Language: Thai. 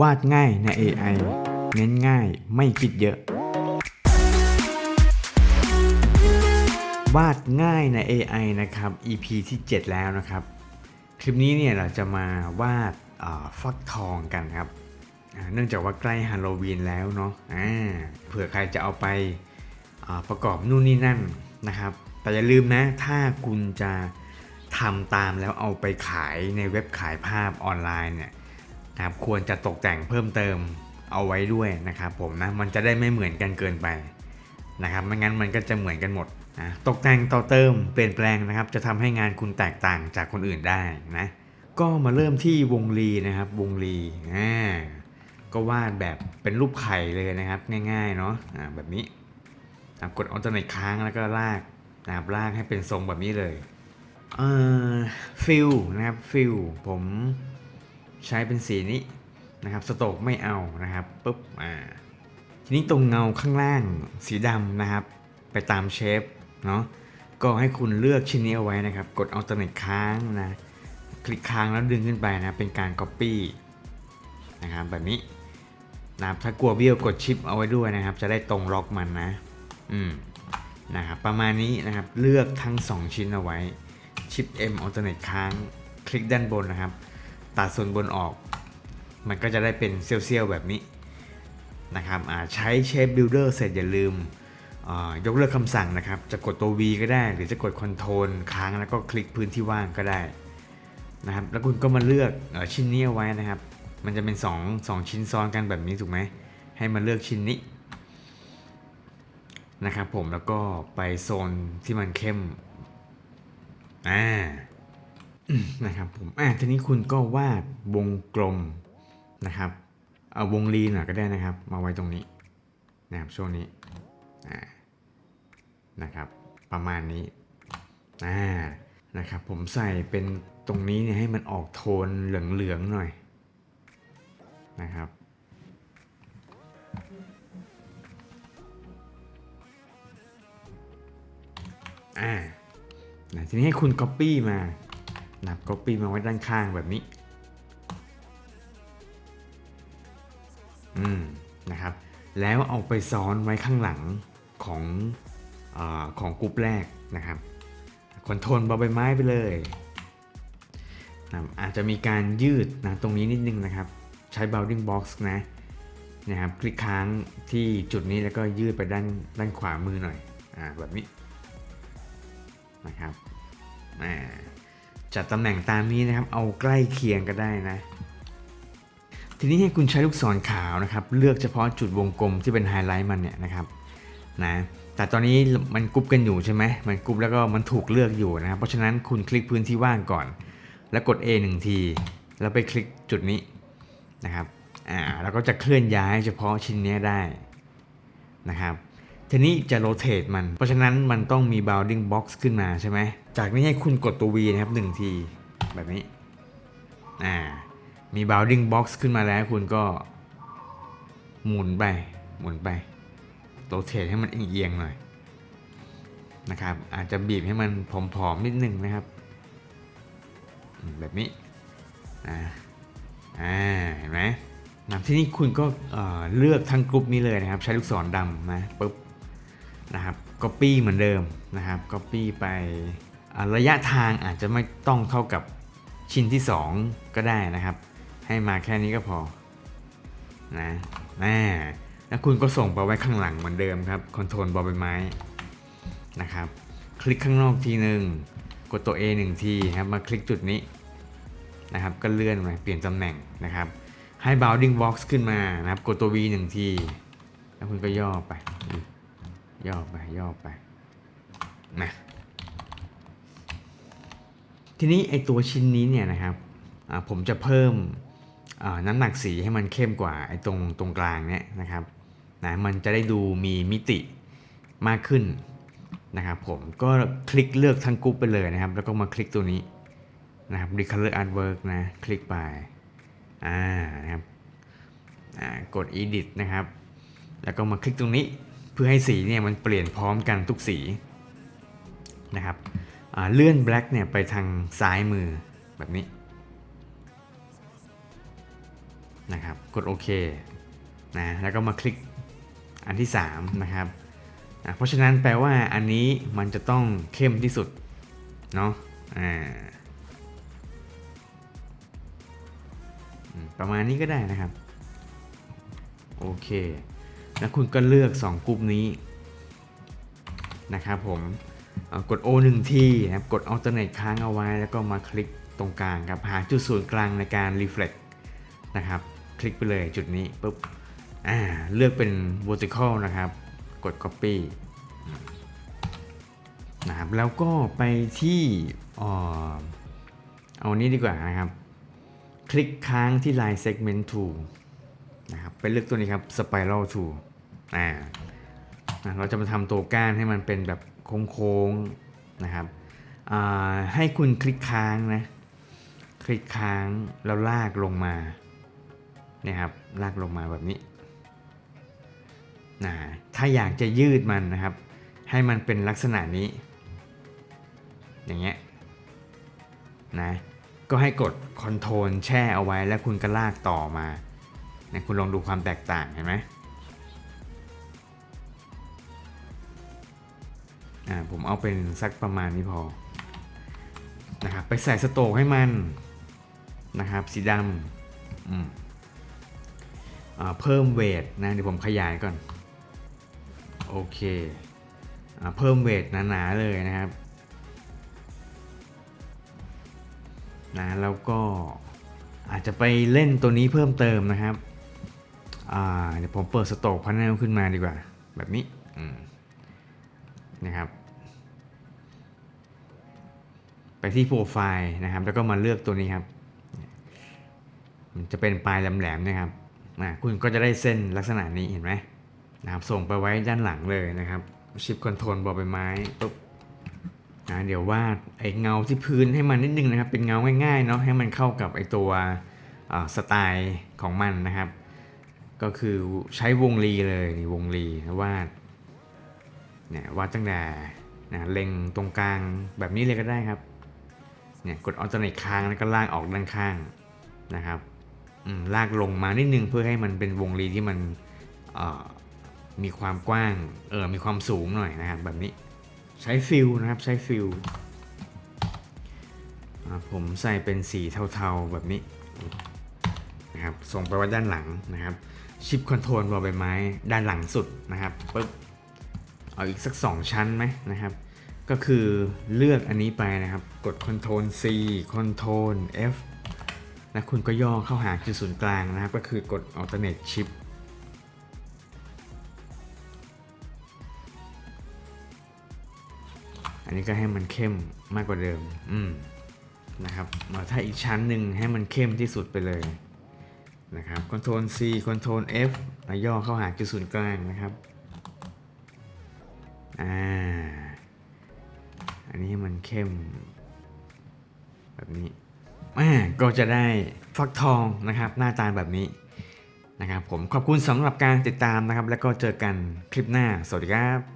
วาดง่ายใน AI เน้นง่ายไม่คิดเยอะ วาดง่ายใน AI นะครับ EP ที่ 7 แล้วนะครับ คลิปนี้เนี่ยเราจะมาวาดฟักทองกันครับ เนื่องจากว่าใกล้ฮาโลวีนแล้วเนาะเผื่อใครจะเอาไปประกอบนู่นนี่นั่นนะครับ แต่อย่าลืมนะ ถ้าคุณจะทำตามแล้วเอาไปขายในเว็บขายภาพออนไลน์เนี่ย นะครับควรจะตกแต่งเพิ่มเติมเอาไว้ด้วยนะครับผมนะมันจะได้ไม่เหมือนกันเกินไปนะครับไม่งั้นมันก็จะเหมือนกันหมดนะตกแต่งต่อเติมเปลี่ยนแปลงนะครับ จะทำให้งานคุณแตกต่างจากคนอื่นได้นะก็มาเริ่มที่วงลีนะครับวงลีอ่าก็วาดแบบเป็นรูปไข่เลยนะครับ ง่ายๆเนาะอ่าแบบนี้อะกดอัลเทอร์เนค้างแล้วก็ลากนะครับลากให้เป็นทรงแบบนี้เลยเอ่อฟิลนะครับฟิลผม ใช้เป็นสีนี้นะครับสโตกไม่เอานะครับปุ๊บอ่าทีนี้ตรงเงาข้างล่างสีดำนะครับ ไปตามเชฟเนาะก็ให้คุณเลือกชิ้นนี้เอาไว้นะครับ กด alternate ค้างนะคลิกค้างแล้วดึงขึ้นไปนะเป็นการ copy นะครับแบบนี้นะครับถ้ากลัวเบี้ยวกดชิปเอาไว้ด้วยนะครับ จะได้ตรงล็อกมันนะอืมนะครับประมาณนี้นะครับเลือกทั้ง 2 ชิ้นเอาไว้ชิป M alternate ค้าง คลิกด้านบนนะครับ ตัดส่วนบนออก มันก็จะได้เป็นเซี่ยวๆแบบนี้นะครับอาใช้เชฟบิลดเออร์เสร็จอย่าลืมยกเลิกคำสั่งนะครับ จะกดตัว V ก็ได้ หรือจะกดคอนโทรลค้างแล้วก็คลิกพื้นที่ว่างก็ได้นะครับ แล้วคุณก็มาเลือกอชิ้นนี้เอาไว้นะครับ มันจะเป็น 2 2 ชิ้นซ้อนกันแบบนี้ถูกไหม ให้มาเลือกชิ้นนี้นะครับผมแล้วก็ไปโซนที่มันเข้ม อ่า นะครับผมอ่าทีนี้คุณก็วาดวงกลมนะครับ เอาวงรีหน่อยก็ได้นะครับ มาไว้ตรงนี้นะครับช่วงนี้อ่านะครับ ประมาณนี้อ่านะครับ ผมใส่เป็นตรงนี้เนี่ยให้มันออกโทนเหลืองๆหน่อยนะครับอ่านะทีนี้ให้คุณ Copy มา นับ Copy มาไว้ด้านข้างแบบนี้ อืม นะครับ แล้วเอาไปซ้อนไว้ข้างหลังของอของกรุ๊ปแรกนะครับคอนโทรลบอใบไม้ไปเลยนะอาจจะมีการยืดนะตรงนี้นิดนึงนะครับ ใช้ bounding box นะนะครับ คลิกค้างที่จุดนี้แล้วก็ยืดไปด้านด้านขวามือหน่อย อ่า แบบนี้ นะครับอ่า จัดตำแหน่งตามนี้นะครับ เอาใกล้เคียงก็ได้นะ ทีนี้ให้คุณใช้ลูกศรขาวนะครับ เลือกเฉพาะจุดวงกลมที่เป็นไฮไลท์มันเนี่ยนะครับนะแต่ตอนนี้มันกรุ๊ปกันอยู่ใช่ไหมมันกรุ๊ปแล้วก็มันถูกเลือกอยู่นะครับ เพราะฉะนั้นคุณคลิกพื้นที่ว่างก่อน แล้วกด A 1 ที แล้วไปคลิกจุดนี้นะครับอ่าแล้วก็จะเคลื่อนย้ายเฉพาะชิ้นนี้ได้นะครับ ทีนี้จะโรเต e มัน เพราะฉะนั้นมันต้องมี bounding box ขึ้นมาใช่ไหม จากนี้ให้คุณกดตัว V นะครับหนึ่งทีแบบนี้ อ่า มี bounding box ขึ้นมาแล้วคุณก็ หมุนไป หมุนไป โรเตทให้มันเอียงๆหน่อยนะครับ อาจจะบีบให้มันผอมๆนิดนึงนะครับ แบบนี้ อ่า อ่า เห็นไหมนะที่นี่คุณก็เเลือกทั้งกลุ่มนี้เลยนะครับ ใช้ลูกศรดำนะปุ๊บ นะครับ copy เหมือนเดิมนะครับ copy ไประยะทางอาจจะไม่ต้องเท่ากับชิ้นที่ 2 ก็ได้นะครับ ให้มาแค่นี้ก็พอนะนะแล้วคุณก็ส่งไปไว้ข้างหลังเหมือนเดิมครับคอนโทรลบอใบไม้นะครับ คลิกข้างนอกทีหนึ่งกดตัว A หนึ่งทีครับมาคลิกจุดนี้นะครับ ก็เลื่อนไปเปลี่ยนตำแหน่งนะครับ ให้ bounding box ขึ้นมานะครับ กดตัว V หนึ่งที แล้วคุณก็ย่อไป ย่อไปย่อไปนะทีนี้ไอตัวชิ้นนี้เนี่ยนะครับผมจะเพิ่มน้ำหนักสีให้มันเข้มกว่าไอตรงตรงกลางเนี่ยนะครับนะมันจะได้ดูมีมิติมากขึ้นนะครับผมก็คลิกเลือกทั้งกรุ๊ปไปเลยนะครับ แล้วก็มาคลิกตัวนี้นะครับ recolor artwork นะคลิกไปอ่านะครับกด edit นะครับ แล้วก็มาคลิกตรงนี้ เพื่อให้สีเนี่ยมันเปลี่ยนพร้อมกันทุกสีนะครับเลื่อน black เนี่ยไปทางซ้ายมือแบบนี้นะครับกดโอเคนะแล้วก็มาคลิกอันที่3นะครับอะเพราะฉะนั้นแปลว่าอันนี้มันจะต้องเข้มที่สุดเนาะอ่าประมาณนี้ก็ได้นะครับ โอเค แล้วคุณก็เลือก 2กลุ่มนี้นะครับผมกด O 1ทีนะครับกด alternate ค้างเอาไว้ แล้วก็มาคลิกตรงกลางครับหาจุดศูนย์กลางในการ reflect นะครับ คลิกไปเลยจุดนี้ปุ๊บอ่าเลือกเป็น vertical นะครับ กด copy นะครับแล้วก็ไปที่เอ่อเอานี้ดีกว่านะครับ คลิกค้างที่ line segment tool นะครับไปเลือกตัวนี้ครับ spiral tool อ่าเราจะมาทำตัวก้านให้มันเป็นแบบโค้งๆนะครับให้คุณคลิกค้างนะ คลิกค้างแล้วลากลงมานี่ยครับลากลงมาแบบนี้นะถ้าอยากจะยืดมันนะครับ ให้มันเป็นลักษณะนี้ อย่างเงี้ยนะก็ให้กด Ctrl แช่เอาไว้แล้วคุณก็ลากต่อมา นี่ยคุณลองดูความแตกต่างเห็นไหมอ่าผมเอาเป็นสักประมาณนี้พอนะครับไปใส่สโตกให้มันนะครับสีดำอืมอ่าเพิ่มเวทนะเดี๋ยวผมขยายก่อน โอเคอาเพิ่มเวทหนาๆเลยนะครับนะแล้วก็อาจจะไปเล่นตัวนี้เพิ่มเติมนะครับ เดี๋ยวผมเปิดสโตกพานลขึ้นมาดีกว่า แบบนี้นะครับ ไปที่โปรไฟล์นะครับ แล้วก็มาเลือกตัวนี้ครับ มันจะเป็นปลายแหลมๆนะครับคุณก็จะได้เส้นลักษณะนี้เห็นไหมนะครับ ส่งไปไว้ด้านหลังเลยนะครับชิปคอนโทรลบอใบไม้ปุ๊บนะเดี๋ยววาดไอ้เงาที่พื้นให้มันนิดนึงนะครับ เป็นเงาง่ายๆเนาะให้มันเข้ากับไอ้ตัวสไตล์ของมันนะครับ ก็คือใช้วงรีเลยนี่วงรีวาดเนี่ยวาดตั้งแต่นะเล็งตรงกลางแบบนี้เลยก็ได้ครับเนี่ยกดอ l ล e r n a t e ค้างแล้วก็ลากออกด้านข้างนะครับลากลงมานิดนึงเพื่อให้มันเป็นวงรีที่มันมีความกว้างเออมีความสูงหน่อยนะครับแบบนี้ใช้ฟิลนะครับใช้ฟิลผมใส่เป็นสีเทาๆแบบนี้ นะครับส่งไปไว้ด้านหลังนะครับชิปคอนโทรลบอใบไม้ด้านหลังสุดนะครับปึ๊บเอาอีกสัก 2 ชั้นไหมนะครับ ก็คือเลือกอันนี้ไปนะครับ กด Ctrl C Ctrl F แล้วคุณก็ย่อเข้าหาจุดศูนย์กลางนะครับ ก็คือกด Alternate Shift อันนี้ก็ให้มันเข้มมากกว่าเดิม อืมนะครับมาถ้าอีกชั้นหนึ่งให้มันเข้มที่สุดไปเลย นะครับ Ctrl C Ctrl F แล้วย่อเข้าหาจุดศูนย์กลางนะครับ อ่า อันนี้มันเข้ม แบบนี้อ่าก็จะได้ฟักทองนะครับ หน้าตาแบบนี้นะครับผมขอบคุณสำหรับการติดตามนะครับ แล้วก็เจอกันคลิปหน้า สวัสดีครับ